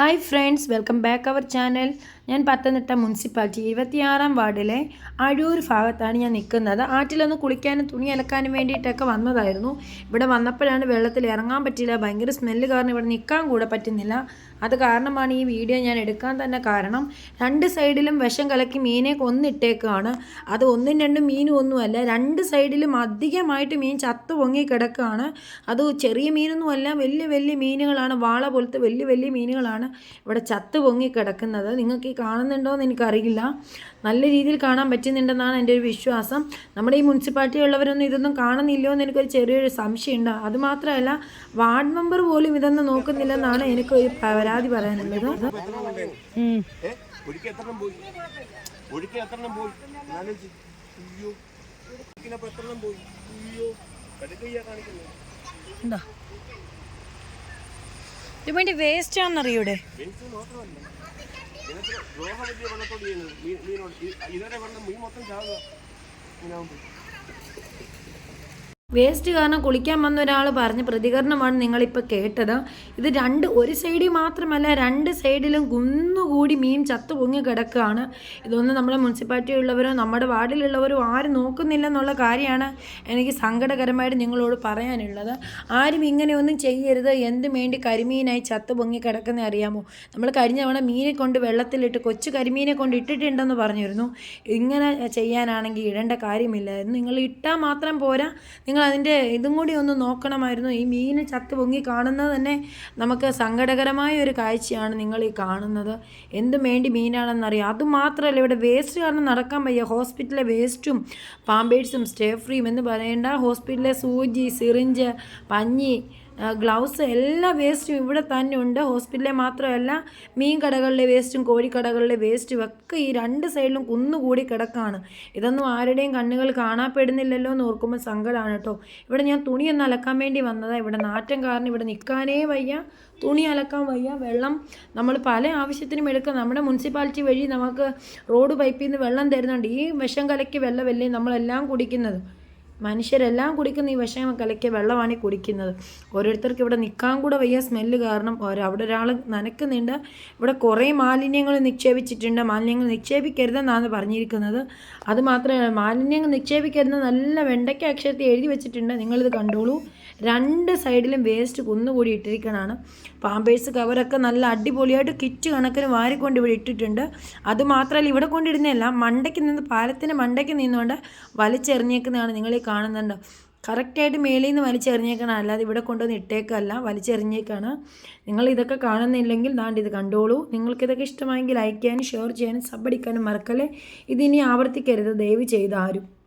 hi friends welcome back our channel ഞാൻ Pathanamthitta municipality ഇരുപത്തിയാറാം വാർഡിലെ അഴൂർ ഭാഗത്താണ് ഞാൻ നിൽക്കുന്നത്. ആറ്റിലൊന്ന് കുളിക്കാനും തുണി അലക്കാനും വേണ്ടിയിട്ടൊക്കെ വന്നതായിരുന്നു. ഇവിടെ വന്നപ്പോഴാണ് വെള്ളത്തിൽ ഇറങ്ങാൻ പറ്റില്ല ഭയങ്കര സ്മെല്ല് കാരണം ഇവിടെ നിൽക്കാൻ കൂടെ പറ്റുന്നില്ല. അത് കാരണമാണ് ഈ വീഡിയോ ഞാൻ എടുക്കാൻ തന്നെ കാരണം രണ്ട് സൈഡിലും വിഷം കലക്കി മീനെ കൊന്നിട്ടേക്കാണ്. അത് ഒന്നും രണ്ടും മീനും ഒന്നുമല്ല രണ്ട് സൈഡിലും അധികമായിട്ട് മീൻ ചത്തു പൊങ്ങി കിടക്കുകയാണ്. അത് ചെറിയ മീനൊന്നുമല്ല വലിയ വലിയ മീനുകളാണ്. വാള പോലത്തെ വലിയ വലിയ മീനുകളാണ് ഇവിടെ ചത്തു പൊങ്ങി കിടക്കുന്നത്. നിങ്ങൾക്ക് ഈ കാണുന്നുണ്ടോ എന്ന് എനിക്കറിയില്ല. നല്ല രീതിയിൽ കാണാൻ പറ്റുന്നുണ്ടെന്നാണ് എന്റെ ഒരു വിശ്വാസം. നമ്മുടെ ഈ മുനിസിപ്പാലിറ്റി ഉള്ളവരൊന്നും ഇതൊന്നും കാണുന്നില്ലയോ എന്ന് എനിക്കൊരു ചെറിയൊരു സംശയമുണ്ട്. അതുമാത്രമല്ല വാർഡ് മെമ്പർ പോലും ഇതൊന്നും നോക്കുന്നില്ലെന്നാണ് എനിക്ക് ഒരു പരാതി പറയാനുള്ളത്. എന്താ? ഇത് വേണ്ടി വേസ്റ്റ് ആണെന്നറിയൂടെ വന്ന വെള്ളം മീൻ മൊത്തം ചാവുക. ഇങ്ങനെ വേസ്റ്റ് കാരണം കുളിക്കാൻ വന്ന ഒരാൾ പറഞ്ഞ പ്രതികരണമാണ് നിങ്ങളിപ്പോൾ കേട്ടത്. ഇത് രണ്ട് ഒരു സൈഡിൽ മാത്രമല്ല രണ്ട് സൈഡിലും കുന്നുകൂടി മീൻ ചത്തു പൊങ്ങി കിടക്കുകയാണ്. ഇതൊന്നും നമ്മുടെ മുനിസിപ്പാലിറ്റി ഉള്ളവരോ നമ്മുടെ വാർഡിലുള്ളവരോ ആരും നോക്കുന്നില്ലെന്നുള്ള കാര്യമാണ് എനിക്ക് സങ്കടകരമായിട്ട് നിങ്ങളോട് പറയാനുള്ളത്. ആരും ഇങ്ങനെയൊന്നും ചെയ്യരുത്. എന്ത് വേണ്ടി കരിമീനായി ചത്തു പൊങ്ങി കിടക്കുന്ന അറിയാമോ? നമ്മൾ കഴിഞ്ഞ തവണ മീനെ കൊണ്ട് വെള്ളത്തിലിട്ട് കൊച്ചു കരിമീനെ കൊണ്ട് ഇട്ടിട്ടുണ്ടെന്ന് പറഞ്ഞിരുന്നു. ഇങ്ങനെ ചെയ്യാനാണെങ്കിൽ ഇടേണ്ട കാര്യമില്ല. നിങ്ങൾ ഇട്ടാൽ മാത്രം പോരാ. നിങ്ങൾ അതിന്റെ ഇതും കൂടി ഒന്ന് നോക്കണമായിരുന്നു. ഈ മീൻ ചത്ത് പൊങ്ങി കാണുന്നത് തന്നെ നമുക്ക് സങ്കടകരമായ ഒരു കാഴ്ചയാണ് നിങ്ങൾ ഈ കാണുന്നത്. എന്തും വേണ്ടി മീനാണെന്നറിയാം. അതുമാത്രമല്ല ഇവിടെ വേസ്റ്റ് കാരണം നടക്കാൻ വയ്യ. ഹോസ്പിറ്റലിലെ വേസ്റ്റും പാമ്പേഴ്സും സ്റ്റേ ഫ്രീം എന്ന് പറയേണ്ട ഹോസ്പിറ്റലിലെ സൂചി സിറിഞ്ച് പഞ്ഞി ഗ്ലൗസ് എല്ലാ വേസ്റ്റും ഇവിടെ തന്നെ ഉണ്ട്. ഹോസ്പിറ്റലിലെ മാത്രമല്ല മീൻ കടകളിലെ വേസ്റ്റും കോഴിക്കടകളിലെ വേസ്റ്റും ഒക്കെ ഈ രണ്ട് സൈഡിലും കുന്നുകൂടി കിടക്കാണ്. ഇതൊന്നും ആരുടെയും കണ്ണുകൾ കാണാപ്പെടുന്നില്ലല്ലോ എന്ന് ഓർക്കുമ്പോൾ സങ്കടമാണ് കേട്ടോ. ഇവിടെ ഞാൻ തുണിയൊന്ന് അലക്കാൻ വേണ്ടി വന്നതാണ് ഇവിടെ നാറ്റം കാരണം ഇവിടെ നിൽക്കാനേ വയ്യ. തുണി അലക്കാൻ വയ്യ. വെള്ളം നമ്മൾ പല ആവശ്യത്തിനും എടുക്കുക നമ്മുടെ മുനിസിപ്പാലിറ്റി വഴി നമുക്ക് റോഡ് പൈപ്പിൽ നിന്ന് വെള്ളം തരുന്നുണ്ട്. ഈ വിഷം കലക്കി വെള്ളമല്ലേ നമ്മളെല്ലാം കുടിക്കുന്നത്? മനുഷ്യരെല്ലാം കുടിക്കുന്ന ഈ വിഷം കലക്കിയ വെള്ളമാണ് ഈ കുടിക്കുന്നത്. ഓരോരുത്തർക്ക് ഇവിടെ നിൽക്കാൻ കൂടെ വയ്യ സ്മെല്ല് കാരണം അവിടെ ഒരാൾ നനക്കുന്നുണ്ട്. ഇവിടെ കുറേ മാലിന്യങ്ങൾ നിക്ഷേപിച്ചിട്ടുണ്ട്. മാലിന്യങ്ങൾ നിക്ഷേപിക്കരുതെന്നാണ് പറഞ്ഞിരിക്കുന്നത്. അതുമാത്രമല്ല മാലിന്യങ്ങൾ നിക്ഷേപിക്കരുത് നല്ല വെണ്ടയ്ക്ക അക്ഷരത്തിൽ എഴുതി വെച്ചിട്ടുണ്ട്. നിങ്ങളിത് കണ്ടോളൂ. രണ്ട് സൈഡിലും വേസ്റ്റ് കുന്നുകൂടി ഇട്ടിരിക്കണതാണ് പാമ്പേഴ്സ് കവറൊക്കെ നല്ല അടിപൊളിയായിട്ട് കിറ്റ് കണക്കിന് വാരിക്കൊണ്ട് ഇവിടെ ഇട്ടിട്ടുണ്ട്. അതുമാത്രമല്ല ഇവിടെ കൊണ്ടിടുന്നതല്ല മണ്ടയ്ക്ക് നിന്ന് പാലത്തിന്റെ മണ്ടയ്ക്ക് നിന്നുകൊണ്ട് വലിച്ചെറിഞ്ഞേക്കുന്നതാണ് നിങ്ങൾ ഈ കാണുന്നുണ്ട്. കറക്റ്റായിട്ട് മേളിൽ നിന്ന് വലിച്ചെറിഞ്ഞേക്കണം. അല്ലാതെ ഇവിടെ കൊണ്ടുവന്ന് ഇട്ടേക്കല്ല. വലിച്ചെറിഞ്ഞേക്കാണ്. നിങ്ങൾ ഇതൊക്കെ കാണുന്നില്ലെങ്കിൽ ദാണ്ട് ഇത് കണ്ടോളൂ. നിങ്ങൾക്കിതൊക്കെ ഇഷ്ടമായെങ്കിൽ ലൈക്ക് ചെയ്യാനും ഷെയർ ചെയ്യാനും സബ് അടിക്കാനും മറക്കല്ലേ? ഇതിനി ആവർത്തിക്കരുത്. ദയവ് ചെയ്ത് ആരും.